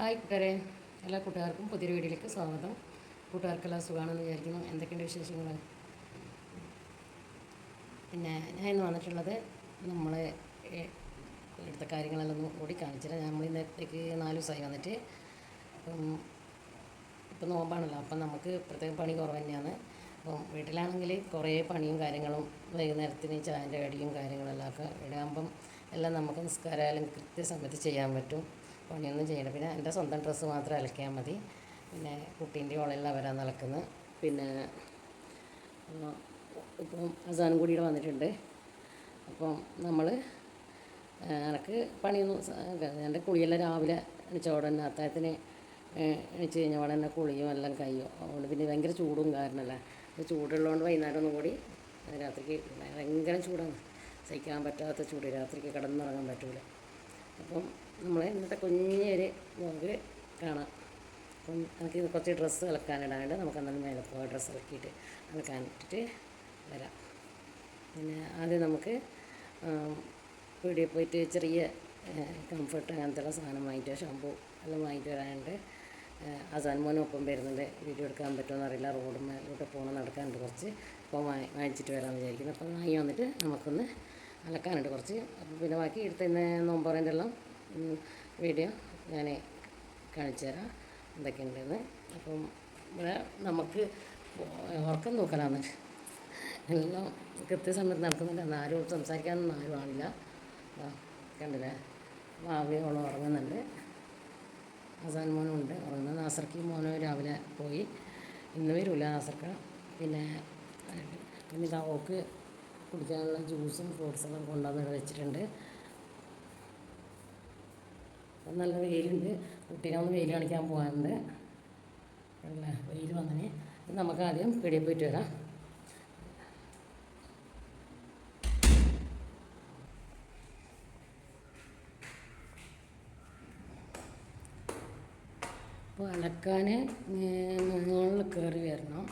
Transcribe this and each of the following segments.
Hi കൂട്ടുകാരെ എല്ലാ കൂട്ടുകാർക്കും പുതിയൊരു വീഡിയോയിലേക്ക് സ്വാഗതം. കൂട്ടുകാർക്കെല്ലാം സുഖമാണെന്ന് വിചാരിക്കുന്നു. എന്തൊക്കെയുണ്ട് വിശേഷങ്ങൾ പിന്നെ ഞാൻ ഇന്ന് വന്നിട്ടുള്ളത് നമ്മൾ എടുത്ത കാര്യങ്ങളെല്ലാം ഒന്ന് കൂടി കാണിച്ചില്ല നമ്മൾ ഇന്നത്തേക്ക് നാല് ദിവസമായി വന്നിട്ട്. അപ്പം ഇപ്പം നോമ്പാണല്ലോ. അപ്പം നമുക്ക് പ്രത്യേകം പണി കുറവ് തന്നെയാണ്. അപ്പം വീട്ടിലാണെങ്കിൽ കുറേ പണിയും കാര്യങ്ങളും വൈകുന്നേരത്തിന് ചായന്റെ അടിയും കാര്യങ്ങളെല്ലാം ഒക്കെ ഇടാകുമ്പം എല്ലാം നമുക്ക് നിസ്കാരമായാലും കൃത്യസമയത്ത് ചെയ്യാൻ പറ്റും. പണിയൊന്നും ചെയ്യണം പിന്നെ എന്റെ സ്വന്തം ഡ്രസ്സ് മാത്രം അലക്കിയാൽ മതി. പിന്നെ കുട്ടീന്റെ ഓളയിൽ വരാൻ നടക്കുന്നത് പിന്നെ ഇപ്പം അസാനും കൂടി ഇവിടെ വന്നിട്ടുണ്ട്. അപ്പം നമ്മൾ എനിക്ക് പണിയൊന്നും എന്റെ കുളിയെല്ലാം രാവിലെ എണിച്ചോടെ തന്നെ അത്താഴത്തിന് എണിച്ച് കഴിഞ്ഞാൽ ഉടനെ കുളിയും എല്ലാം കഴിയും. അതുകൊണ്ട് പിന്നെ ഭയങ്കര ചൂടും കാരണമല്ല ചൂടുള്ളതുകൊണ്ട് വൈകുന്നേരം ഒന്നും കൂടി രാത്രിക്ക് ഭയങ്കര ചൂടാണ്. സഹിക്കാൻ പറ്റാത്ത ചൂട്. രാത്രിക്ക് കിടന്നുറങ്ങാൻ പറ്റൂല. അപ്പം നമ്മൾ ഇന്നത്തെ കുഞ്ഞൊരു വ്ളോഗ് കാണാം. അപ്പം എനിക്ക് കുറച്ച് ഡ്രസ്സ് ഇളക്കാനിടാണ്ട് നമുക്ക് എന്നാലും മേലെ പോകാം ഡ്രസ്സ് ഇളക്കാൻ ഇട്ടിട്ട് വരാം. പിന്നെ ആദ്യം നമുക്ക് വീഡിയോ പോയിട്ട് ചെറിയ കംഫർട്ട് അങ്ങനത്തെ സാധനം വാങ്ങിയിട്ട് ഷാമ്പു എല്ലാം വാങ്ങിയിട്ട് വരാനുണ്ട്. അസാൻ മോനും ഒപ്പം വരുന്നുണ്ട്. വീഡിയോ എടുക്കാൻ പറ്റുമെന്ന് അറിയില്ല. റോഡ് മേലോട്ട് പോകണം നടക്കാനുണ്ട് കുറച്ച്. അപ്പോൾ വാങ്ങി വാങ്ങിച്ചിട്ട് വരാമെന്ന് വിചാരിക്കുന്നു. അപ്പം വാങ്ങി വന്നിട്ട് നമുക്കൊന്ന് അലക്കാനുണ്ട് കുറച്ച്. അപ്പം പിന്നെ ബാക്കി എടുത്ത് ഇന്ന് നോമ്പറേന്റെ എല്ലാം വീഡിയോ ഞാൻ കാണിച്ചു തരാം. എന്തൊക്കെയുണ്ടെന്ന്. അപ്പം ഇവിടെ നമുക്ക് ഉറക്കം നോക്കലാന്ന് എല്ലാം കൃത്യസമയത്ത് നടക്കുന്നില്ല. അന്ന് ആരും സംസാരിക്കാനൊന്നും ആരും ആളില്ല. കണ്ടില്ലേ? ഭാവിയോളം ഉറങ്ങുന്നുണ്ട്. അസാൻ മോനും ഉണ്ട് ഉറങ്ങുന്നത് നാസർക്കി മോനും രാവിലെ പോയി. ഇന്ന് വരില്ല നാസർക്ക. പിന്നെ പിന്നെ ഓക്ക് കുടിക്കാനുള്ള ജ്യൂസും ഫ്രൂട്ട്സെല്ലാം കൊണ്ടുവന്ന് ഇവിടെ വെച്ചിട്ടുണ്ട്. അപ്പം നല്ല വെയിലുണ്ട്. കുട്ടീനെ ഒന്ന് വെയിൽ കാണിക്കാൻ പോകാറുണ്ട് അല്ല വെയിൽ വന്നനെ. നമുക്ക് ആദ്യം പീടിയിൽ പോയിട്ട് വരാം. അപ്പോൾ അലക്കാൻ മുകളിൽ കയറി വരണം.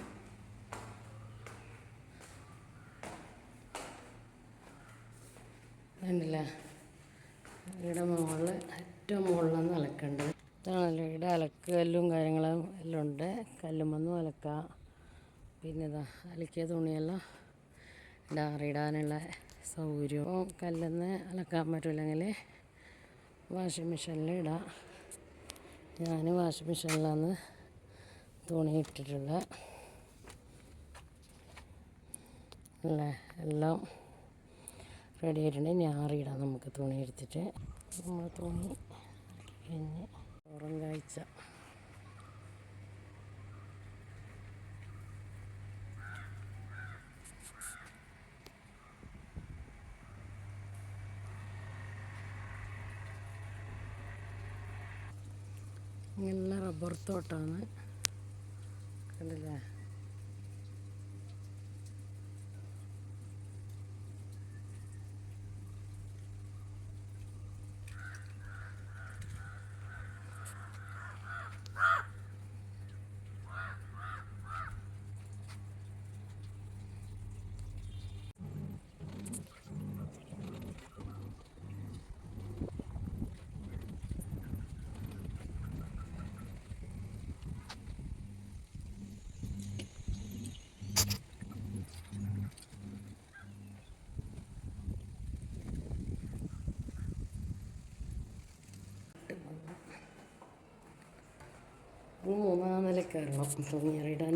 കണ്ടില്ല? ഇവിടെ മുകളിൽ ഏറ്റവും മുകളിലാണ് അലക്കേണ്ടത് ഇതാണല്ലോ ഇവിടെ അലക്കല്ലും കാര്യങ്ങളും എല്ലാം ഉണ്ട്. കല്ലുമൊന്നും അലക്കാം. പിന്നെ ഇതാ അലക്കിയ തുണിയെല്ലാം ഡാറിടാനുള്ള സൗകര്യവും കല്ലെന്ന് അലക്കാൻ പറ്റില്ലെങ്കിൽ വാഷിംഗ് മെഷീനിൽ ഇടാം. ഞാൻ വാഷിംഗ് മെഷീനിലാണ് തുണി ഇട്ടിട്ടുള്ളത് അല്ലേ എല്ലാം റെഡി ആയിട്ടുണ്ട്. ഞാറിയിടാം നമുക്ക് തുണി എടുത്തിട്ട്. നമ്മൾ തുണി ഇങ്ങനെ റബ്ബർ തോട്ടമാണ് കണ്ടില്ലേ? തുണി ഇടാൻ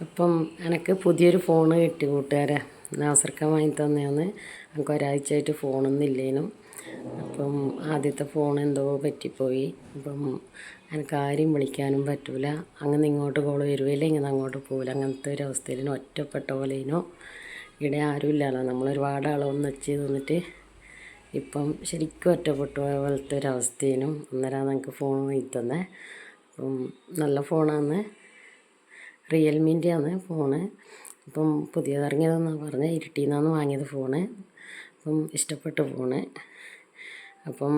ഇപ്പം എനിക്ക് പുതിയൊരു ഫോണ് കിട്ടി കൂട്ടുകാരെ. നാസർക്ക വാങ്ങി തന്നെയാണ് എനിക്ക് ഒരാഴ്ചയായിട്ട് ഫോണൊന്നും ഇല്ലേനും. അപ്പം ആദ്യത്തെ ഫോൺ എന്തോ പറ്റിപ്പോയി. അപ്പം എനിക്ക് ആരെയും വിളിക്കാനും പറ്റൂല. അങ്ങനെ ഇങ്ങോട്ട് കോൾ വരുവില്ല ഇങ്ങനെ അങ്ങോട്ട് പോവില്ല അങ്ങനത്തെ ഒരു അവസ്ഥയിൽ ഒറ്റപ്പെട്ട പോലേനോ ഇവിടെ ആരും ഇല്ലല്ലോ നമ്മൾ ഒരുപാട് ആളൊന്ന് വെച്ച് തന്നിട്ട് ഇപ്പം ശരിക്കും ഒറ്റപ്പെട്ടു പോയ പോലത്തെ ഒരു അവസ്ഥേനും അന്നേരം എനിക്ക് ഫോൺ വാങ്ങി തന്നെ. അപ്പം നല്ല ഫോണാണ് റിയൽമിന്റെ ആണ് ഫോണ് ഇപ്പം പുതിയതിറങ്ങിയതെന്നാണ് പറഞ്ഞത് ഇരുട്ടിയിൽ നിന്നാണ് വാങ്ങിയത് ഫോണ് അപ്പം ഇഷ്ടപ്പെട്ട ഫോണ് അപ്പം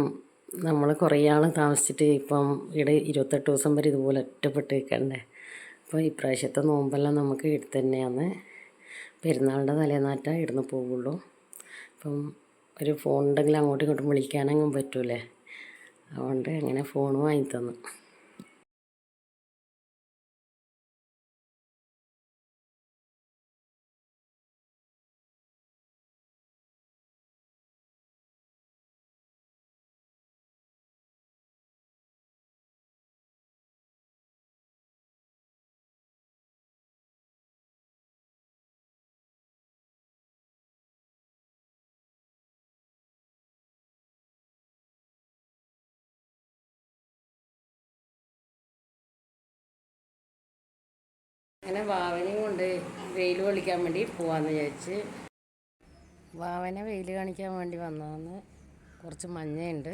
നമ്മൾ കുറേ ആൾ താമസിച്ചിട്ട് ഇപ്പം ഇവിടെ ഇരുപത്തെട്ട് ദിവസം വരെ ഇതുപോലെ ഒറ്റപ്പെട്ട് നിൽക്കണ്ടേ അപ്പോൾ ഇപ്രാവശ്യത്തെ നോമ്പെല്ലാം നമുക്ക് ഇവിടെ തന്നെയാണ് പെരുന്നാളിന്റെ തലേനാറ്റ ഇവിടുന്ന് പോവുള്ളൂ. അപ്പം ഒരു ഫോൺ ഉണ്ടെങ്കിൽ അങ്ങോട്ടും ഇങ്ങോട്ടും വിളിക്കാനെങ്ങും പറ്റൂലേ. അതുകൊണ്ട് അങ്ങനെ ഫോൺ വാങ്ങി തന്നു അങ്ങനെ വാവനെയും കൊണ്ട് വെയിൽ കൊള്ളിക്കാൻ വേണ്ടി പോവാന്ന് വിചാരിച്ച്. വാവനെ വെയിൽ കാണിക്കാൻ വേണ്ടി വന്നതെന്ന് കുറച്ച് മഞ്ഞയുണ്ട്.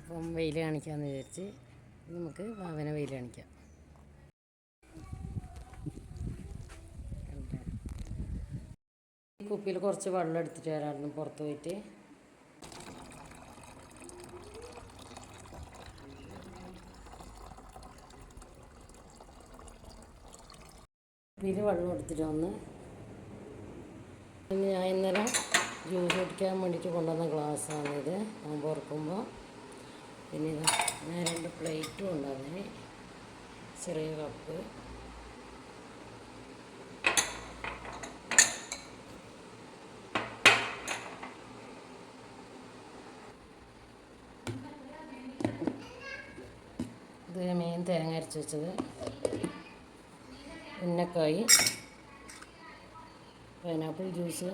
അപ്പം വെയിൽ കാണിക്കാമെന്ന് വിചാരിച്ച് നമുക്ക് വാവനെ വെയിൽ കാണിക്കാം. കുപ്പിയിൽ കുറച്ച് വെള്ളം എടുത്തിട്ട് വരാമായിരുന്നു പുറത്ത് പോയിട്ട്. കുപ്പിയിൽ വെള്ളം എടുത്തിട്ട് വന്ന് ഞാൻ ഇന്നലെ ജ്യൂസ് കുടിക്കാൻ വേണ്ടിയിട്ട് കൊണ്ടുവന്ന ഗ്ലാസ്സാണിത്. നോമ്പ് ഓർക്കുമ്പോൾ പിന്നെ ഇതാ ഞാൻ രണ്ട് പ്ലേറ്റും ഉണ്ടായിരുന്നു. ചെറിയ കപ്പ്. ഇത് മീൻ തേങ്ങ അരച്ച് വെച്ചത്. ഉന്നക്കായി പൈനാപ്പിൾ ജ്യൂസ്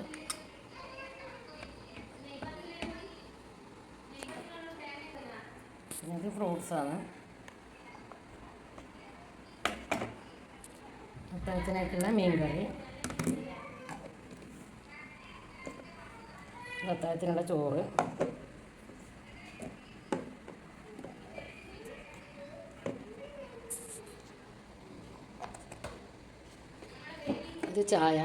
പിന്നെ ഇത് ഫ്രൂട്ട്സാണ് അത്താഴത്തിനായിട്ടുള്ള മീൻ കറി അത്താഴത്തിനുള്ള ചോറ്. ഇത് ചായ.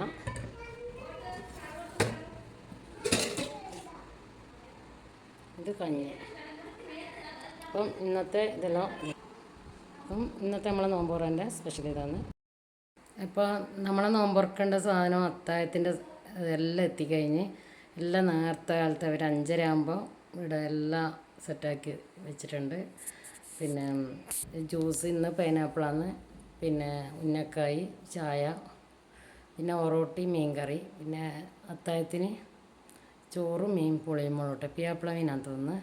ഇത് കഞ്ഞി. അപ്പം ഇന്നത്തെ ഇതെല്ലാം അപ്പം ഇന്നത്തെ നമ്മളെ നോമ്പോറന്റെ സ്പെഷ്യൽ ഇതാണ്. ഇപ്പോൾ നമ്മളെ നോമ്പുറക്കേണ്ട സാധനം അത്തായത്തിന്റെ ഇതെല്ലാം എത്തിക്കഴിഞ്ഞ് എല്ലാം നേരത്തെ കാലത്ത് ഒരു അഞ്ചര ആകുമ്പോൾ ഇവിടെ എല്ലാം സെറ്റാക്കി വെച്ചിട്ടുണ്ട്. പിന്നെ ജ്യൂസ് ഇന്ന് പൈനാപ്പിളാണ് പിന്നെ ഉന്നക്കായി ചായ പിന്നെ ഒറോട്ടി മീൻ കറി പിന്നെ അത്താഴത്തിന് ചോറും മീൻ പുളിയും മുളോട്ടെ പിയാപ്പിള മീനാണ് തോന്നുന്നു.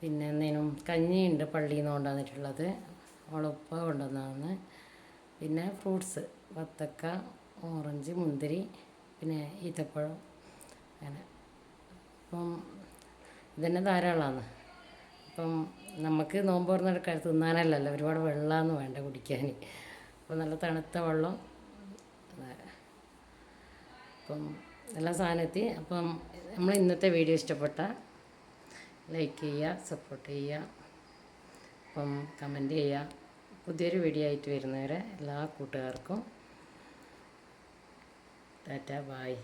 പിന്നെ എന്തേനും കഞ്ഞിയുണ്ട് പള്ളിയിൽ നിന്ന് കൊണ്ടുവന്നിട്ടുള്ളത് ഉളപ്പ കൊണ്ടുവന്നതാണ്. പിന്നെ ഫ്രൂട്ട്സ് വത്തക്ക ഓറഞ്ച് മുന്തിരി പിന്നെ ഈത്തപ്പഴം അങ്ങനെ. അപ്പം ഇതന്നെ ധാരാളമാണ് അപ്പം നമുക്ക് നോമ്പ് തുറന്നെടുക്കാൻ തിന്നാനല്ലല്ലോ. ഒരുപാട് വെള്ളമാണ് വേണ്ട കുടിക്കാൻ അപ്പോൾ നല്ല തണുത്ത വെള്ളം. അപ്പം എല്ലാ സാധനത്തി അപ്പം നമ്മൾ ഇന്നത്തെ വീഡിയോ ഇഷ്ടപ്പെട്ട ലൈക്ക് ചെയ്യുക സപ്പോർട്ട് ചെയ്യുക. അപ്പം കമന്റ് ചെയ്യുക. പുതിയൊരു വീഡിയോ ആയിട്ട് വരുന്നവരെ എല്ലാ കൂട്ടുകാർക്കും ടാറ്റ ബായ്